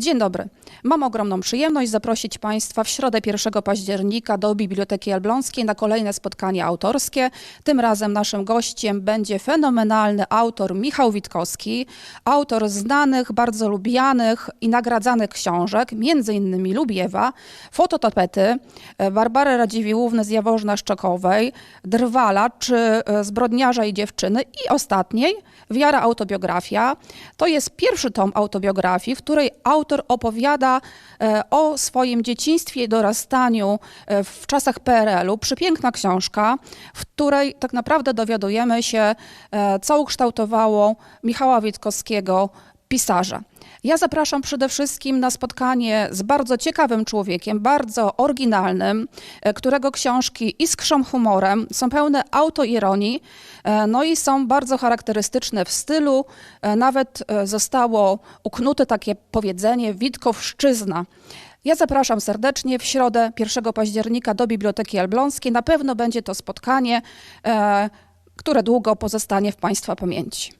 Dzień dobry. Mam ogromną przyjemność zaprosić Państwa w środę 1 października do Biblioteki Elbląskiej na kolejne spotkanie autorskie. Tym razem naszym gościem będzie fenomenalny autor Michał Witkowski, autor znanych, bardzo lubianych i nagradzanych książek, innymi Lubiewa, Fototapety, e, Barbary Radziwiłłówny z Jaworzna Szczekowej, Drwala czy e, Zbrodniarza i Dziewczyny i ostatniej Wiara Autobiografia. To jest pierwszy tom autobiografii, w której autor opowiada e, o swoim dzieciństwie i dorastaniu e, w czasach PRL-u. Przepiękna książka, w której tak naprawdę dowiadujemy się, e, co ukształtowało Michała Witkowskiego, pisarza. Ja zapraszam przede wszystkim na spotkanie z bardzo ciekawym człowiekiem, bardzo oryginalnym, e, którego książki iskrzą humorem, są pełne autoironii, e, no i są bardzo charakterystyczne w stylu. E, Nawet zostało uknute takie powiedzenie Witkowszczyzna. Ja zapraszam serdecznie w środę 1 października do Biblioteki Elbląskiej. Na pewno będzie to spotkanie, które długo pozostanie w Państwa pamięci.